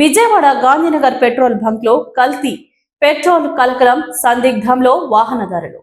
Vijayawada Gandhinagar petrol బంక్లో కల్తీ petrol కలకలం సందిగ్ధంలో వాహనదారులు.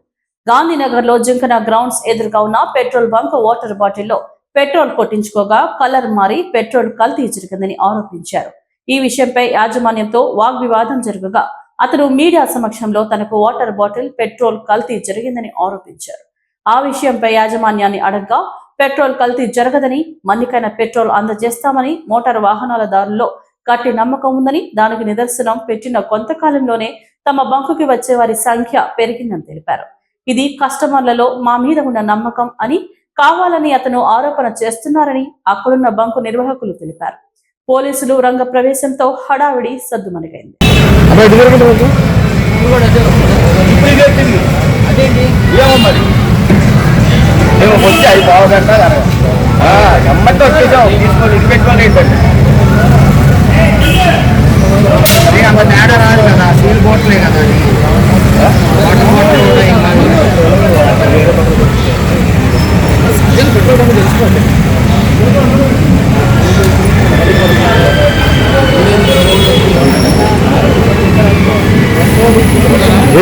గాంధీనగర్లో జింకన గ్రౌండ్స్ ఎదురుగా ఉన్న పెట్రోల్ బంక్ వాటర్ బాటిల్లో పెట్రోల్ కొట్టించుకోగా కలర్ మారి పెట్రోల్ కల్తీ జరిగిందని ఆరోపించారు. ఈ విషయంపై యాజమాన్యంతో వాగ్వివాదం జరగగా అతను మీడియా సమక్షంలో తనకు వాటర్ బాటిల్ పెట్రోల్ కల్తీ జరిగిందని ఆరోపించారు. ఆ విషయంపై యాజమాన్యాన్ని అడగ్గా పెట్రోల్ కల్తీ జరగదని మన్నికైన పెట్రోల్ అందజేస్తామని మోటార్ వాహనాల దారుల్లో గట్టి నమ్మకం ఉందని దానికి నిదర్శనం పెట్టిన కొంతకాలంలోనే తమ బంకుకి వచ్చే వారి సంఖ్య పెరిగిందని తెలిపారు. ఇది కస్టమర్లలో మా మీద ఉన్న నమ్మకం అని కావాలని అతను ఆరోపణ చేస్తున్నారని అక్కడున్న బంకు నిర్వాహకులు తెలిపారు. పోలీసులు రంగ ప్రవేశంతో హడావిడి సద్దుమణిగైంది. వచ్చి అవి బాగుందంట తీసుకొని పెట్టుకొని ఏంటండి అది అంత తేడా రాదు కదా సీల్ బోట్లే కదా అది వాటర్ బాటిల్ కూడా ఏం కాదు.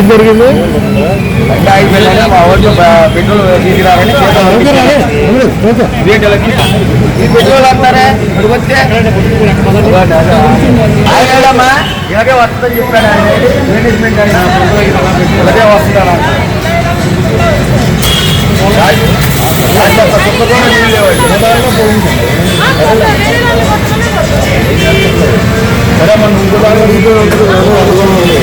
ఏం జరిగింది మా పెట్రోల్ తీసుకురారని ఈ పెట్రోల్ అంటారే వస్తే ఆయనమ్మా ఇలాగే వస్తుందని మేనేజ్మెంట్ ఇలాగే సరే మన ఇంకో ఇంకో ఏదో అనుకోవాలి.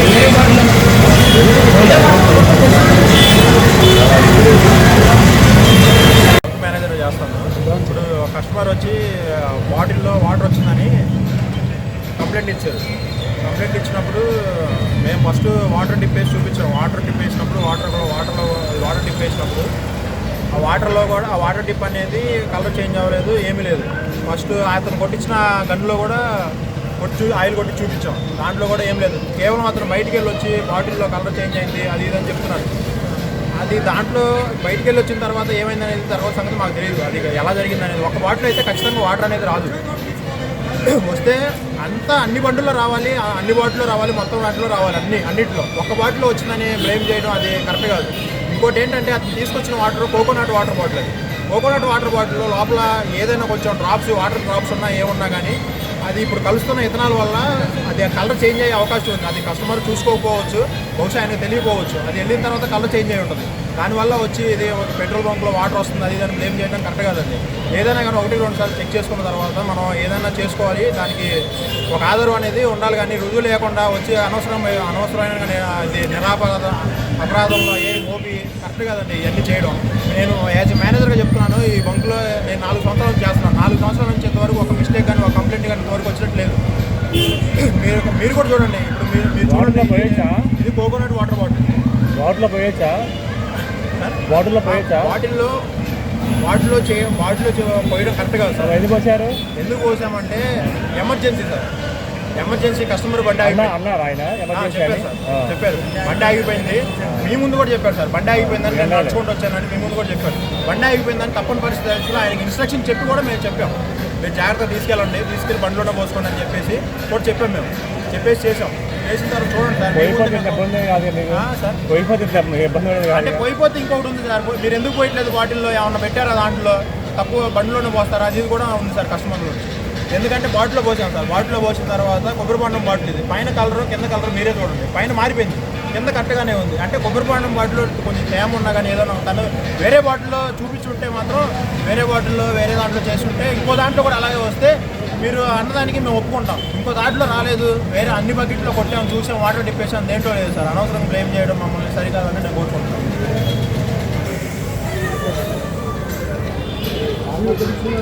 మేనేజర్ చేస్తాను ఇప్పుడు కస్టమర్ వచ్చి బాటిల్లో వాటర్ వచ్చిందని కంప్లైంట్ ఇచ్చారు. కంప్లైంట్ ఇచ్చినప్పుడు మేము ఫస్ట్ వాటర్ డిప్ వేసి చూపించాం. వాటర్ డిప్ వేసినప్పుడు వాటర్ వాటర్లో వాటర్ డిప్ వేసినప్పుడు ఆ వాటర్లో కూడా ఆ వాటర్ డిప్ అనేది కలర్ చేంజ్ అవ్వలేదు ఏమీ లేదు. ఫస్ట్ అతను కొట్టించిన గన్లో కూడా కొట్టి చూ- ఆయిల్ కొట్టి చూపించాం. దాంట్లో కూడా ఏం లేదు. కేవలం అతను బయటికి వెళ్ళి వచ్చి బాటిల్లో కలర్ చేంజ్ అయింది అది ఇది అని చెప్తున్నాడు అది దాంట్లో బయటికి వెళ్ళి వచ్చిన తర్వాత ఏమైంది అనేది తర్వాత సంగతి మాకు తెలియదు అది ఎలా జరిగింది అనేది ఒక బాటిల్ అయితే ఖచ్చితంగా వాటర్ అనేది రాదు. వస్తే అంతా అన్ని బండుల్లో రావాలి ఆ అన్ని బాటిల్లో రావాలి మొత్తం వాటిలో రావాలి అన్ని అన్నింటిలో. ఒక బాటిల్లో వచ్చిందని బ్లేమ్ చేయడం అది కరెక్ట్ కాదు. ఇంకోటి ఏంటంటే అది తీసుకొచ్చిన వాటర్ కోకోనట్ వాటర్ బాటిల్ అది. కోకోనట్ వాటర్ బాటిల్లో లోపల ఏదైనా కొంచెం డ్రాప్స్ వాటర్ డ్రాప్స్ ఉన్నా ఏమున్నా కానీ అది ఇప్పుడు కలుస్తున్న ఇథనాల్ వల్ల అది కలర్ చేంజ్ అయ్యే అవకాశం ఉంది. అది కస్టమర్ చూసుకోకపోవచ్చు బహుశా ఆయనకు తెలియకపోవచ్చు. అది వెళ్ళిన తర్వాత కలర్ చేంజ్ అయి ఉంటుంది. దానివల్ల వచ్చి ఇది ఒక పెట్రోల్ బంక్లో వాటర్ వస్తుంది అది దాన్ని బ్లేమ్ చేయడం కరెక్ట్ కాదండి. ఏదైనా కానీ ఒకటి రెండు సార్లు చెక్ చేసుకున్న తర్వాత మనం ఏదైనా చేసుకోవాలి. దానికి ఒక ఆధారం అనేది ఉండాలి కానీ రుజువు లేకుండా వచ్చి అనవసరం అనవసరమైన కానీ ఇది నిరాపరాధ అపరాధంలో ఏ మోపి కరెక్ట్ కాదండి ఇవన్నీ చేయడం. నేను యాజ్ మేనేజర్గా చెప్తున్నాను ఈ బంక్లో నేను నాలుగు సంవత్సరాలు చేస్తున్నాను. నాలుగు సంవత్సరాల నుంచి ఇంతవరకు ఒక మిస్టేక్ కానీ ఒక కంప్లైంట్ కానీ ఇంతవరకు వచ్చినట్లేదు మీరు కూడా చూడండి. ఇప్పుడు మీరు మీరు వాటర్లో చూడండి. పోయొచ్చా? ఇది కోకోనట్ వాటర్ బాటిల్. వాటర్లో పోయొచ్చా? వాటర్లో పోయొచ్చా? బాటిల్లో వాటిలో చే వాటిలో పోయడం కరెక్ట్ కాదు సార్. ఎందుకు వచ్చారు ఎందుకు పోసామంటే ఎమర్జెన్సీ సార్. ఎమర్జెన్సీ కస్టమర్ బండి అన్నారు ఆయన? చెప్పారు సార్. చెప్పారు. బండి ఆగిపోయింది. మీ ముందు కూడా చెప్పారు సార్. బండి ఆగిపోయిందని నేను. నడుచుకుంటూ వచ్చానని మీ ముందు కూడా చెప్పారు. బండి ఆగిపోయిందని తప్పని పరిస్థితి ఆయనకి ఇన్స్ట్రక్షన్ చెప్పి కూడా మేము చెప్పాం. మీరు జాగ్రత్త తీసుకెళ్ళండి. తీసుకెళ్ళి బండిలోనే పోసుకోండి అని చెప్పేసి కూడా చెప్పాం మేము. చెప్పేసి చేసాం చేసిన తర్వాత చూడండి సార్ పోయిపోతే అంటే పోయిపోతే ఇంకొకటి ఉంది సార్. మీరు ఎందుకు పోయట్లేదు బాటిల్లో? ఏమన్నా పెట్టారా దాంట్లో? తక్కువ బండిలోనే పోస్తారా? అది ఇది కూడా ఉంది సార్ కస్టమర్లు. ఎందుకంటే బాటిల్లో పోసాం సార్. బాటిల్లో పోసిన తర్వాత కొబ్బరి బాండం బాటిల్ ఇది. పైన కలర్ కింద కలర్ మీరే చూడండి. పైన మారిపోయింది. కింద కట్టగానే ఉంది. అంటే కొబ్బరి బాండం బాటిల్లో కొంచెం తేమ ఉన్నా కానీ ఏదైనా తను వేరే బాటిల్లో చూపించుంటే మాత్రం వేరే బాటిల్లో వేరే దాంట్లో చేస్తుంటే ఇంకో దాంట్లో కూడా అలాగే వస్తే మీరు అన్నదానికి మేము ఒప్పుకుంటాం. ఇంకో దాంట్లో రాలేదు. వేరే అన్ని బకెట్లో కొట్టాం చూసాం వాటర్ డిప్పేసాం దేంట్లో లేదు సార్. అనవసరం బ్లేమ్ చేయడం మమ్మల్ని సరికాదని నేను కోరుకుంటున్నాను.